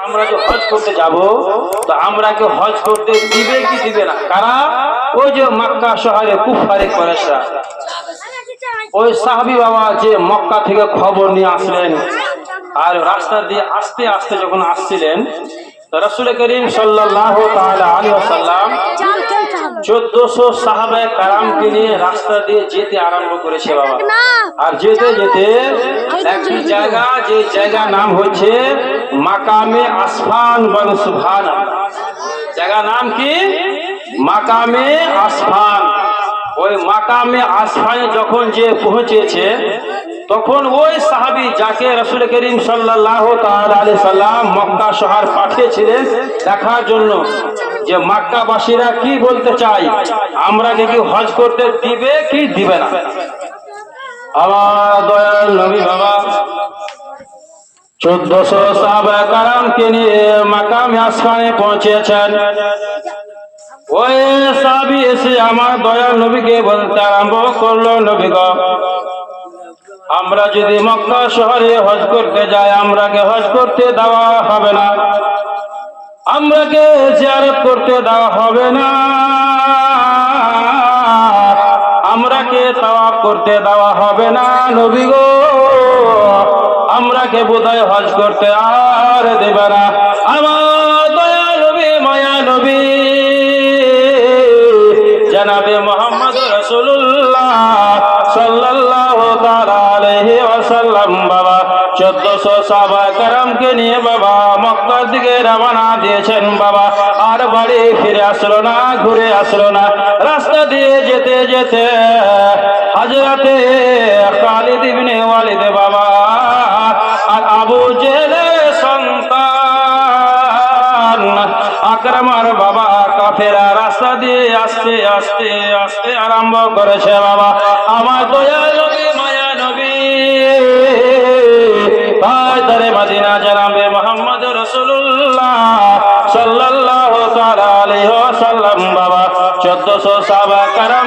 আমরা যে হজ করতে যাব, তো আমরা কে হজ করতে দিবে কি দিবে না? কারা? ওই যে মক্কা শহরে কুফারে করে ওই সাহাবি বাবা যে মক্কা থেকে খবর নিয়ে আসলেন আর রাস্তা দিয়ে আস্তে আস্তে যখন আসছিলেন রসুল করিম সাল্লাহ আলী আসাল্লাম চোদ্দশো সাহাবে কারামকে নিয়ে রাস্তা দিয়ে যেতে আরম্ভ করেছে বাবা। আর যেতে যেতে একটি জায়গা যে জায়গা নাম হচ্ছে মাকামে আসফান বল সুভান জায়গা নাম কি? মাকামে আসফান। ওই মাকামে আসফানে যখন যে পৌঁছেছে তখন ওই সাহাবি যাকে রসুল করিম সাল্লাহ আলি সাল্লাম মক্কা শহর পাঠিয়েছিলেন দেখার জন্য যে মক্কাবাসীরা কি বলতে চাই আমরা কি হজ করতে দিবে কি দিবে না? আমার দয়াল নবী বাবা, চোদ্দশো নিয়ে আসফানে পৌঁছেছেন। ওই সাহাবি এসে আমার দয়াল নবীকে বলতে আরম্ভ করল, নবী আমরা যদি মক্কা শহরে হজ করতে যাই, আমরাকে হজ করতে দেওয়া হবে না। আমরাকে জিয়ারত করতে দেওয়া হবে না। আমরাকে তাওয়াফ করতে দেওয়া হবে না, নবী গো। আমরাকে বোধহয় হজ করতে আর দেবে না। আমার দয়া নবী, মায়া নবী। জানাবে মোহাম্মদ রসুল্লাহ সাল্লাল্লাহু তাআলা আলাইহি ওয়াসাল্লাম, বাবা। চোদ্দশো সাবা কারামকে নিয়ে, বাবা। মক্কার দিকে রওনা দিয়েছেন বাবা। আর বাড়ি ফিরে আসলো না, ঘুরে আসলো না। রাস্তা দিয়ে যেতে যেতে হাজরাতে খালিদ ইবনে ওয়ালিদ বাবা আর আবু জেলে সন্তান আকরামার বাবা কাফেরা রাস্তা দিয়ে আসতে আসতে আসতে আরম্ভ করেছে বাবা। আমার দয়া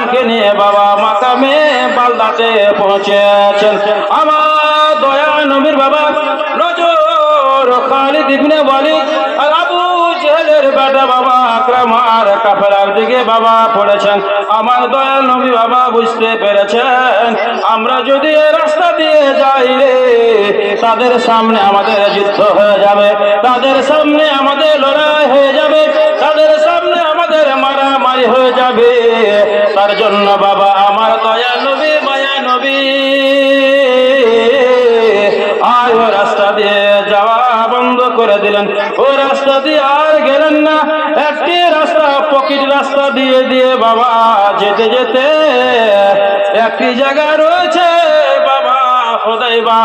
কারামকে নিয়ে বাবা মাকামে বালদাতে পৌঁছেছেন। আমার দয়া নবীর বাবা নজর খালিদ ইবনে ওয়ালিদ আর আবু বেটা বাবা কাফেরার দিকে বাবা পড়েছেন। আমার নবী বাবা বুঝতে পেরেছেন, আমরা যদি রাস্তা দিয়ে যাই রে, তাদের সামনে আমাদের যুদ্ধ হয়ে যাবে, তাদের সামনে আমাদের লড়াই হয়ে যাবে, তাদের সামনে আমাদের মারামারি হয়ে যাবে। তার জন্য বাবা আমার দয়া নবী, মায়া নবী। আর ও রাস্তা দিয়ে যাওয়া বন্ধ করে দিলেন। ও রাস্তা দিয়ে আর গেলেন না। একটি রাস্তা, পকেট রাস্তা দিয়ে দিয়ে বাবা যেতে যেতে একটি জায়গা রয়েছে। বাবা হোদাইবা,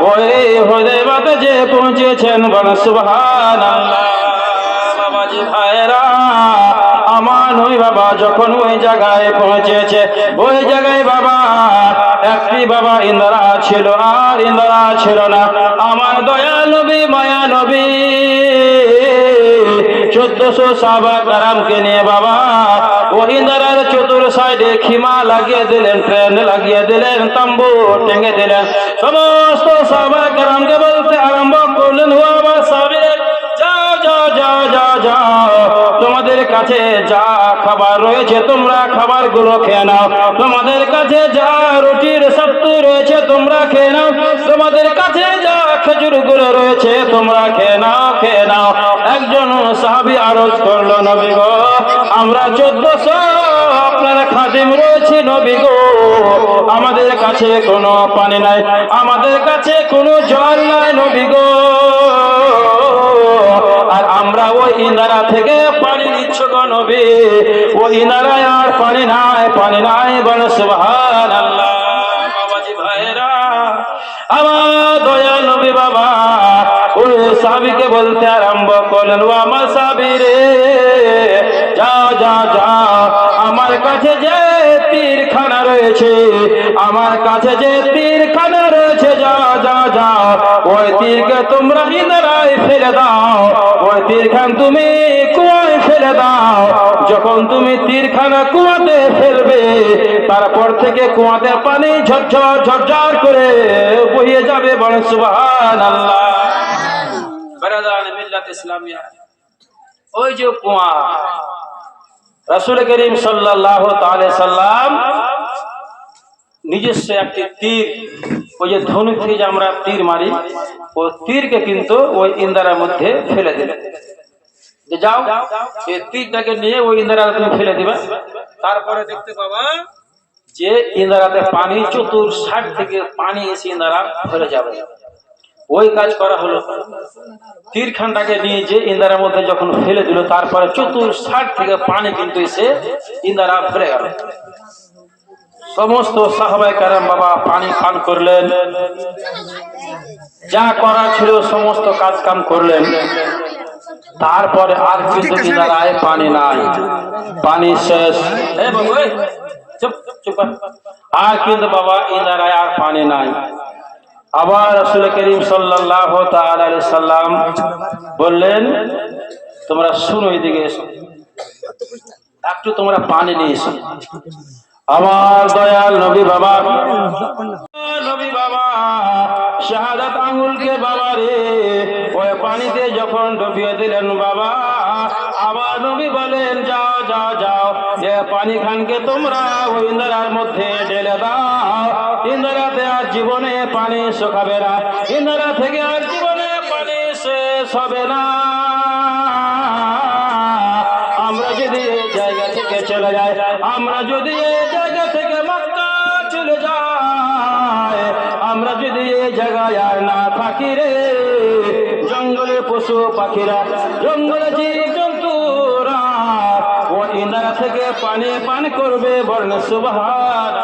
ওই হোদাইবাতে যে পৌঁছেছেন বল সুবহান বাবাজি বাবা যখন ওই জায়গায় পৌঁছেছে, ওই জায়গায় বাবা, একটি বাবা ইন্দ্রা ছিল আর ইন্দ্রা ছিল না। আমার দয়া নবী মায়া নবী চোদ্দশো সাবা কারামকে নিয়ে বাবা ও ইন্দ্রার চতুর সাইডে খিমা লাগিয়ে দিলেন ট্রেন লাগিয়ে দিলেন, তাম্বু টেঙে দিলেন। সমস্ত সাবা কারামকে বলতে আরম্ভ করলেন ও কাছে যা খাবার রয়েছে, তোমরা খাবারগুলো খেয়ে নাও। তোমাদের কাছে যা রুটির সত্তু রয়েছে, তোমরা খেয়ে নাও। তোমাদের কাছে যা খেজুরগুলো রয়েছে, তোমরা খেয়ে নাও খেয়ে নাও। একজন সাহাবি আরজ করল, নবী গো, আমরা চোদ্দশো আপনার খাদিম রয়েছে, নবী গো। আমাদের কাছে কোনো পানি নাই, আমাদের কাছে কোনো জল নাই, নবী গো। আর আমরা ওই ইন্দারা থেকে নবী ওই পানি নাই পানি নাই বাবাজি ভাইরা আমার দয়া নবী বাবা, ওই সাবিকে বলতে আরম্ভ করলেন, ও আমার সাবি রে, যাও যাও যাও, আমার কাছে যে তীরখানা রয়েছে, আমার কাছে যে তীরখানা রয়েছে, যাও যাও যাও, ওই তীরকে তোমরা ইনারায় ফেলে দাও, ওই তীরখান তুমি কুয়ায় ফেলে দাও। যখন তুমি তীরখানা কুয়াতে ফেলবে, তারপর থেকে কুয়াতে পানি ঝরঝর ঝরঝর করে বহিয়ে যাবে বড় সুবহান আল্লাহ যে আমরা তীর মারি, ও তীরকে কিন্তু ওই ইন্দারার মধ্যে ফেলে দিলেন। যে যাও এই তীরটাকে নিয়ে ওই ইন্দারা তুমি ফেলে দিবে। তারপরে দেখতে পাবা যে ইন্দারাতে পানি চতুর ষাট থেকে পানি এসে ইন্দারা ফেলে যাবে। ওই কাজ করা হলো। তীরখানটাকে নিয়ে যে ইন্দারার মধ্যে যখন ফেলে দিল, তারপরে চতুর ষাট থেকে পানি কিন্তু এসে ইন্দারা ফেলে গেল। সমস্ত সাহবাই কারাম বাবা পানি পান করলেন। যা করা ছিল, সমস্ত কাজ কাম করলেন। তারপরে আর কিন্তু ইনারায় পানি নাই। পানি শেষ। এই বাবু, এই, চুপ চুপ আর কিন্তু বাবা ইনারায় আর পানি নাই। আবার রসুল করিম সাল্লাল্লাহু তাআলা আলাইহি সাল্লাম বললেন তোমরা শুনো এদিকে এসো। একটু তোমরা পানি নিয়ে এসো। আমার দয়াল নবী বাবা নবী বাবা শাহাদাত আঙ্গুলকে বাবা রে পানিতে যখন ডুবিয়ে দিলেন বাবা, আবার নবী বলেন, যাও যাও যাও, এ পানি খানকে তোমরা ইন্দিরার মধ্যে ঢেলে দাও। ইন্দিরাতে আর জীবনে পানি শুকাবে না। ইন্দিরা থেকে আর জীবনে পানি শেষ হবে না। আমরা যদি এই জায়গা থেকে চলে যাই, আমরা যদি এই জায়গা থেকে মক্কা চলে যাই, আমরা যদি এই জায়গায় আর না থাকি রে পশু থেকে পানি পান করবে বর্ণ সুবহান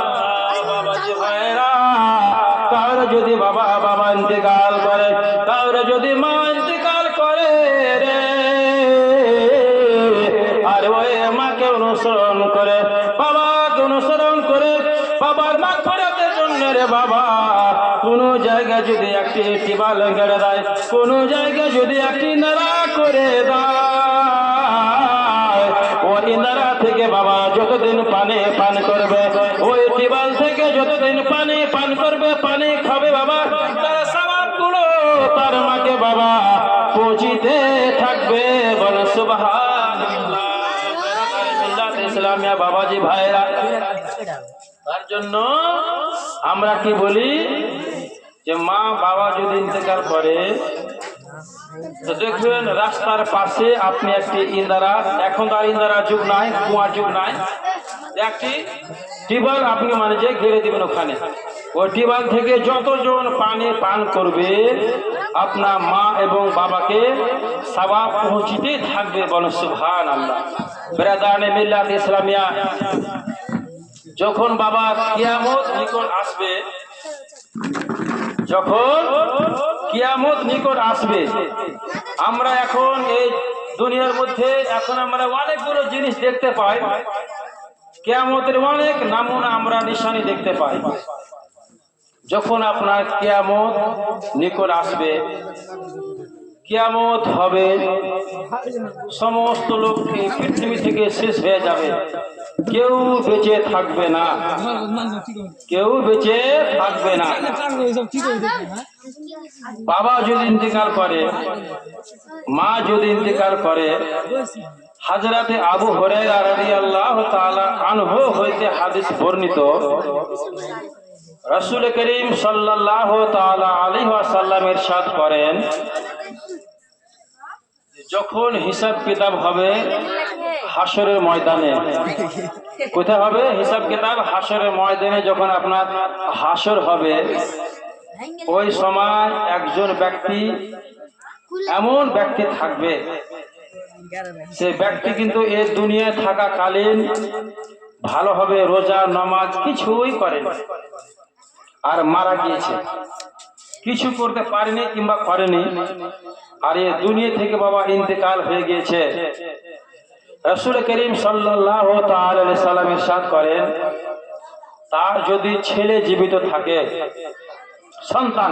কারও যদি বাবা বাবা ইন্তেকাল করে, কারও যদি মা ইন্তেকাল করে রে, আর ওই মাকে অনুসরণ করে, বাবাকে অনুসরণ করে, বাবার মা ফেরাতের জন্য রে বাবা কোন জায়গায় যদি একটি টিবাল গেড়ে দেয়, কোন জায়গায় যদি একটি নারা করে দেয়, ওই নাড়া থেকে বাবা যতদিন পানে পান করবে, ওই টিবাল থেকে যতদিন পানে পান করবে, পানি খাবে বাবা, তারগুলো তার মাকে বাবা পৌঁছিতে থাকবে। বল, সুবহানাল্লাহ। ইসলামিয়া বাবাজি ভাইরা, তার জন্য আমরা কি বলি? যে মা বাবা যদি ইন্তেকাল করে দেখবেন রাস্তার পাশে আপনি একটি ইন্দারা, এখন তো আর ইন্দারা যুগ নাই, কুয়ার যুগ নাই। একটি টিউবওয়েল আপনি মানে যে ঘিরে দিবেন ওখানে। ওই টিউবওয়েল থেকে যতজন পানি পান করবে, আপনার মা এবং বাবাকে সাবা পৌঁছিতেই থাকবে বল সুভান আল্লাহ বেরাদানে মিল্লাত ইসলামিয়া, যখন বাবা কিয়ামত নিকট আসবে যখন কিয়ামত নিকট আসবে, আমরা এখন এই দুনিয়ার মধ্যে এখন আমরা অনেকগুলো জিনিস দেখতে পাই। কেয়ামতের অনেক নামুনা আমরা নিশানি দেখতে পাই। যখন আপনার কেয়ামত নিকট আসবে কেয়ামত হবে। সমস্ত লোক এই পৃথিবী থেকে শেষ হয়ে যাবে। কেউ বেঁচে থাকবে না। কেউ বেঁচে থাকবে না। বাবা যদি ইন্তেকাল করে, মা যদি ইন্তেকাল করে, হাজরাতে আবু হরাইরা আল্লাহ আনহু হইতে হাদিস বর্ণিত, রাসূল করিম সাল্লাল্লাহু তাআলা আলাইহি ওয়াসাল্লাম ইরশাদ করেন যখন হিসাব কিতাব হবে হাসরের ময়দানে। কোথায় হবে? হিসাব কিতাব হাসরের ময়দানে যখন আপনার হাসর হবে, ওই সময় একজন ব্যক্তি এমন ব্যক্তি থাকবে। সে ব্যক্তি কিন্তু এ দুনিয়ায় থাকাকালীন ভালোভাবে রোজা, নামাজ কিছুই করেন। আর মারা গিয়েছে। কিছু করতে পারেনি কিংবা করেনি। আর এ দুনিয়া থেকে বাবা ইন্তেকাল হয়ে গিয়েছে। রসুল করিম সাল্লাহ সাল্লামের সাথ করেন, তার যদি ছেলে জীবিত থাকে, সন্তান,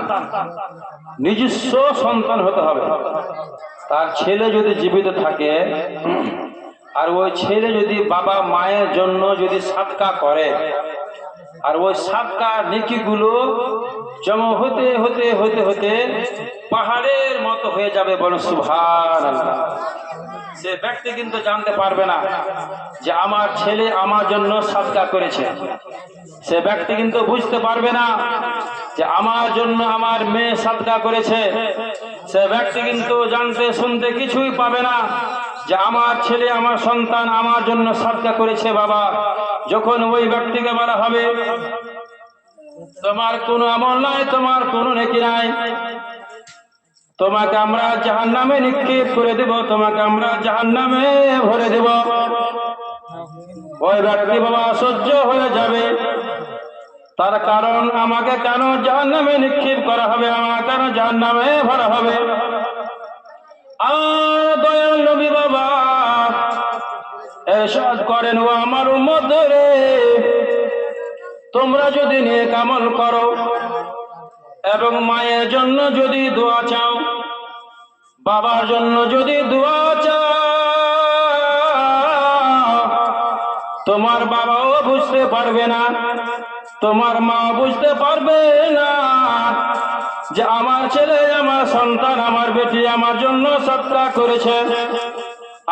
নিজস্ব সন্তান হতে হবে। তার ছেলে যদি জীবিত থাকে, আর ওই ছেলে যদি বাবা মায়ের জন্য যদি সাতকা করে আর ওই সাতটা নেকিগুলো জমা হতে হতে হতে হতে পাহাড়ের মতো হয়ে যাবে বল সুভান সে ব্যক্তি কিন্তু জানতে পারবে না যে আমার ছেলে আমার জন্য সাদকা করেছে। সে ব্যক্তি কিন্তু বুঝতে পারবে না যে আমার জন্য আমার মেয়ে সাদকা করেছে। সে ব্যক্তি কিন্তু জানতে শুনতে কিছুই পাবে না যে আমার ছেলে আমার সন্তান আমার জন্য সাদকা করেছে বাবা। যখন ওই ব্যক্তিকে বলা হবে, তোমার কোনো আমল নাই, তোমার কোনো নেকি নাই। তোমাকে আমরা জাহান নামে নিক্ষেপ করে দেব, তোমাকে আমরা জাহান নামে ভরে দেব। ওই ব্যক্তি বাবা সহ্য হয়ে যাবে। তার কারণ, আমাকে কেন জাহান নামে নিক্ষেপ করা হবে? আমাকে কেন জাহান নামে ভরা হবে? আর দয়াল নবী বাবা এরশাদ করেন, ও আমার রে, তোমরা যদি নেক আমল করো এবং মায়ের জন্য যদি দোয়া চাও, বাবার জন্য যদি দোয়া চাও, তোমার বাবাও বুঝতে পারবে না, তোমার মা বুঝতে পারবে না যে আমার ছেলে, আমার সন্তান, আমার বেটি আমার জন্য সৎকা করেছে।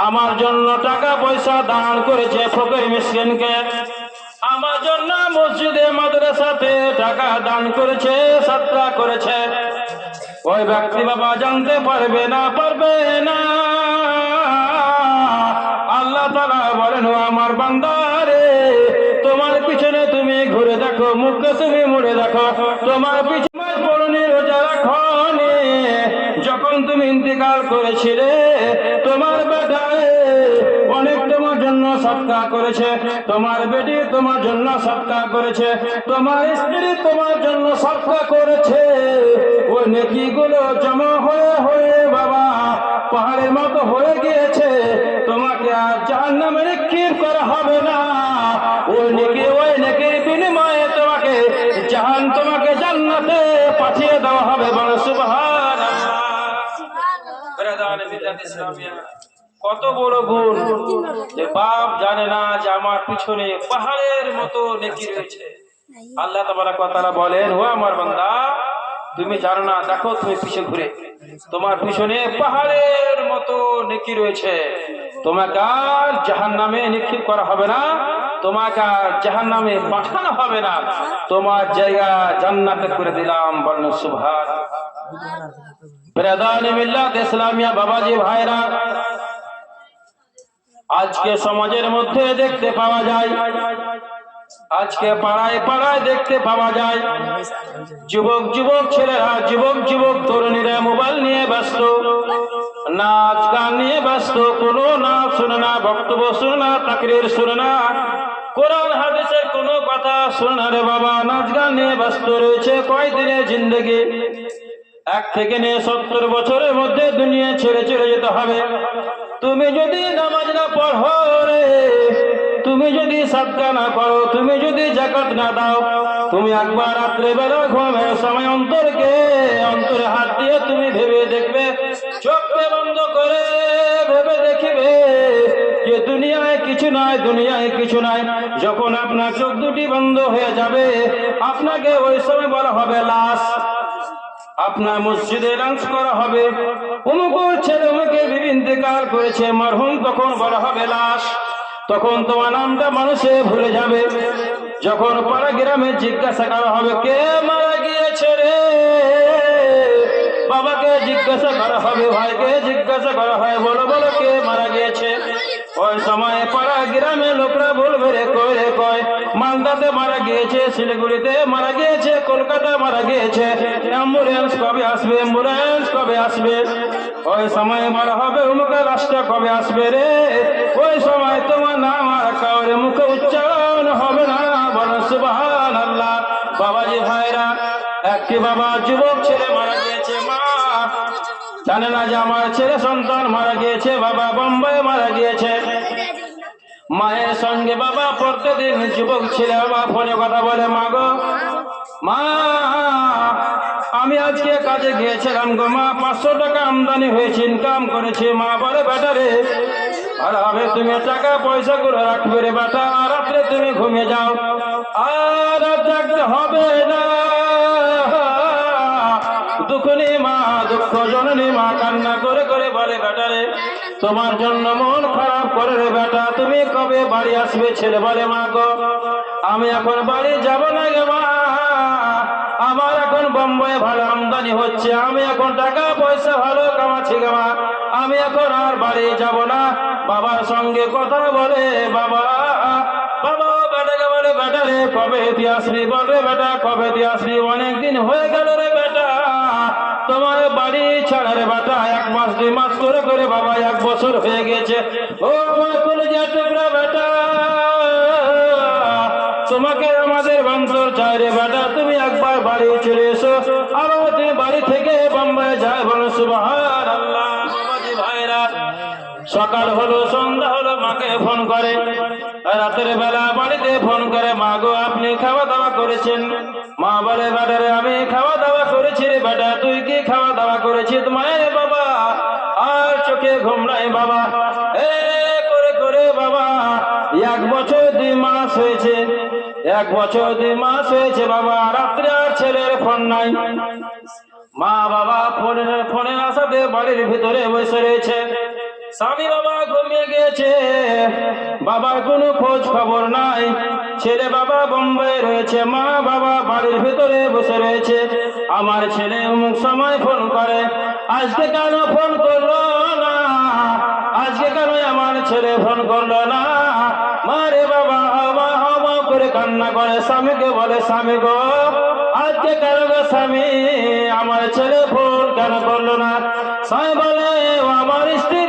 আমার জন্য টাকা পয়সা দান করেছে ফকির মিসকিনকে। আমার জন্য মসজিদে, মাদ্রাসাতে টাকা দান করেছে সৎকা করেছে। ওই ব্যক্তি বাবা জানতে পারবে না পারবে না। আল্লাহ তালা বলেন আমার বান্দারে তোমার পিছনে তুমি ঘুরে দেখো, মুখে তুমি মুড়ে দেখো। তোমার পিছনে পড়নি রোজা রাখো যখন তুমি ইন্তিকাল করেছিলে সৎকার করেছে তোমার বেটি তোমার জন্য সৎকার করেছে তোমার স্ত্রী তোমার জন্য সৎকার করেছে ওই নেকিগুলো জমা হয়ে হয়ে বাবা পাহাড়ের মতো হয়ে গিয়েছে তোমাকে আর জাহান্নামে নিক্ষেপ করা হবে না ওই নেকি ওই নেকির বিনিময়ে তোমাকে জাহান তোমাকে জান্নাতে পাঠিয়ে দেওয়া হবে বলো সুবহানাল্লাহ কত বড় গুণ যে বাপ জানে না যে আমার পিছনে পাহাড়ের মতো নেকি রয়েছে। আল্লাহ তাআলা বলেন, ও আমার বান্দা, তুমি জানো না, দেখো তুমি পিছে ঘুরে। তোমার পিছনে পাহাড়ের মতো নেকি রয়েছে। তোমাকে আর জাহান নামে নিক্ষেপ করা হবে না, তোমাকে আর জাহান নামে পাঠানো হবে না। তোমার জায়গা জান্নাতে করে দিলাম বর্ণ বেরাদান ইসলামিয়া বাবাজি, ভাইরা আজকে সমাজের মধ্যে দেখতে পাওয়া যায়, আজকে পাড়ায় পাড়ায় দেখতে পাওয়া যায়, যুবক যুবক ছেলেরা, যুবক যুবক তরুণীরা মোবাইল নিয়ে ব্যস্ত, নাচ গান নিয়ে ব্যস্ত, কোনো নাচ শুনে না, বক্তব্য শুনে না, তাকরির শুনে না, কোরআন হাদিসের কোনো কথা শুনে না রে বাবা, নাচ গান নিয়ে ব্যস্ত রয়েছে, কয়দিনের জিন্দগি? এক থেকে নিয়ে সত্তর বছরের মধ্যে দুনিয়া ছেড়ে চলে যেতে হবে। তুমি যদি নামাজ না পড়ো রে, তুমি যদি সাদকা না করো, তুমি যদি জাকাত না দাও, তুমি একবার রাত্রে বেলা ঘুমের সময় অন্তরকে, অন্তরে হাত দিয়ে তুমি ভেবে দেখবে, চোখকে বন্ধ করে ভেবে দেখিবে যে দুনিয়ায় কিছু নাই দুনিয়ায় কিছু নাই যখন আপনার চোখ দুটি বন্ধ হয়ে যাবে, আপনাকে ওই সময় বলা হবে লাশ। আপনার মসজিদে ডান্স করা হবে। অমুকুর ছেলে অমুকে ইন্তেকাল করেছে, মারহুম তখন বলা হবে লাশ। তখন তোমার নামটা মানুষে ভুলে যাবে। যখন পাড়া গ্রামে জিজ্ঞাসা করা হবে, কে মারা গিয়েছে রে? বাবাকে জিজ্ঞাসা করা হবে, ভাইকে জিজ্ঞাসা করা হয়, বলো বলো, কে মারা গিয়েছে? ওই সময় পাড়া গ্রামে লোকরা বলবে রে কয় রে কয়, মালদাতে মারা গিয়েছে, শিলিগুড়িতে মারা গিয়েছে কলকাতা মারা গিয়েছে। অ্যাম্বুলেন্স কবে আসবে, অ্যাম্বুলেন্স কবে আসবে? ওই সময় বলা হবে উমুকে রাষ্ট্র কবে আসবে রে? ওই সময় তোমার নাম আর কাউরে মুখে উচ্চারণ হবে না, বলো সুবহান আল্লাহ বাবাজি ভাইরা, একটি বাবা যুবক ছেলে মারা গিয়েছে, মা। জানে না যে আমার ছেলে সন্তান মারা গিয়েছে, বাবা বোম্বাই মারা গিয়েছে। মায়ের সঙ্গে বাবা প্রত্যেকদিন যুবক ছেলে বাবা ফোনে কথা বলে, মা গো, মা, আমি আজকে কাজে গিয়েছিলাম গো, মা, পাঁচশো টাকা আমদানি হয়েছে ইনকাম করেছে। মা বলে বেটারে ভালোভাবে তুমি টাকা পয়সা করে রাখবে রে বেটা, আর রাত্রে তুমি ঘুমিয়ে যাও। আর জাগতে হবে না। দুঃখনি মা, দুঃখ জননী মা কান্না করে করে বলে বেটারে তোমার জন্য মন খারাপ করে রে বেটা, তুমি কবে বাড়ি আসবে ছেলে বলে মা গো? আমি এখন বাড়ি যাব না গে মা। আমার এখন বোম্বাই ভালো আমদানি হচ্ছে, আমি এখন টাকা পয়সা ভালো কামাচ্ছি গে মা। আমি এখন আর বাড়ি যাব না। বাবার সঙ্গে কথা বলে বাবা। বাবা, বেটাকে বলে, বেটা রে, কবে দিয়ে আসবি বল রে বেটা? কবে দিয়ে আসবি অনেকদিন হয়ে গেল রে বেটা। তোমার বাড়ি ছাড়া রে বেটা এক মাস, দুই মাস করে করে বাবা এক বছর হয়ে গেছে। ও আমার বেটা, তোমাকে আমাদের বান্তর চাই রে বেটা, তুমি একবার বাড়ি চলে এসো। আরও তুমি বাড়ি থেকে বোম্বাই যায় বলো সুবাহার আল্লাহ ভাইরা, সকাল হলো, সন্ধ্যা হলো, মাকে ফোন করে। রাতের বেলা বাড়িতে ফোন করে, মা গো, আপনি খাওয়া দাওয়া করেছেন? মা বলে, বেটারে, আমি খাওয়া দাওয়া করেছি রে বেটা, তুই কি খাওয়া দাওয়া করেছিস মায়ের বাবা, আর চোখে ঘুম নাই বাবা। এ, করে করে বাবা, এক বছর দুই মাস হয়েছে, এক বছর দুই মাস হয়েছে বাবা, রাত্রে আর ছেলের ফোন নাই। মা বাবা ফোনের ফোনের আসাতে বাড়ির ভিতরে বসে রয়েছে। স্বামী বাবা ঘুমিয়ে গেছে বাবার কোনো খোঁজ খবর নাই। ছেলে বাবা বোম্বে রয়েছে, মা বাবা বাড়ির ভিতরে বসে রয়েছে। আমার ছেলে অমুক সময় ফোন করে, আজকে কেন ফোন করল না? আজকে কেন আমার ছেলে ফোন করল না? মারে বাবা হাওয়া হাওয়া করে কান্না করে, স্বামীকে বলে, স্বামী গো, আজকে কেন গো স্বামী? আমার ছেলে ফোন কেন করল না? স্বামী বলে, "ও আমার স্ত্রী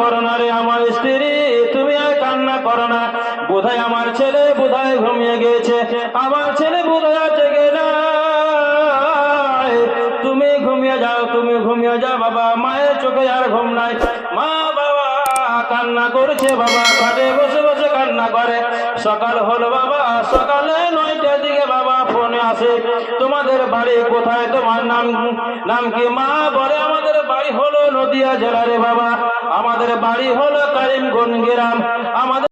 করো না রে আমার স্ত্রী, তুমি আর কান্না করো না। বোধহয় আমার ছেলে বোধহয় ঘুমিয়ে গেছে আমার ছেলে বোধহয় আছে না তুমি ঘুমিয়ে যাও, তুমি ঘুমিয়ে যাও বাবা। মায়ের চোখে আর ঘুম নাই। মা বাবা, কান্না করছে বাবা। খাটে বসে বসে কান্না করে। সকাল হলো বাবা, সকালে নয়টার দিকে বাবা ফোনে আসে। তোমাদের বাড়ি কোথায়? তোমার নাম নাম কি? মা বলে আমাদের বাড়ি হলো নদিয়া জেলারে বাবা। আমাদের বাড়ি হলো কারিমগঞ্জ গ্রাম। আমাদের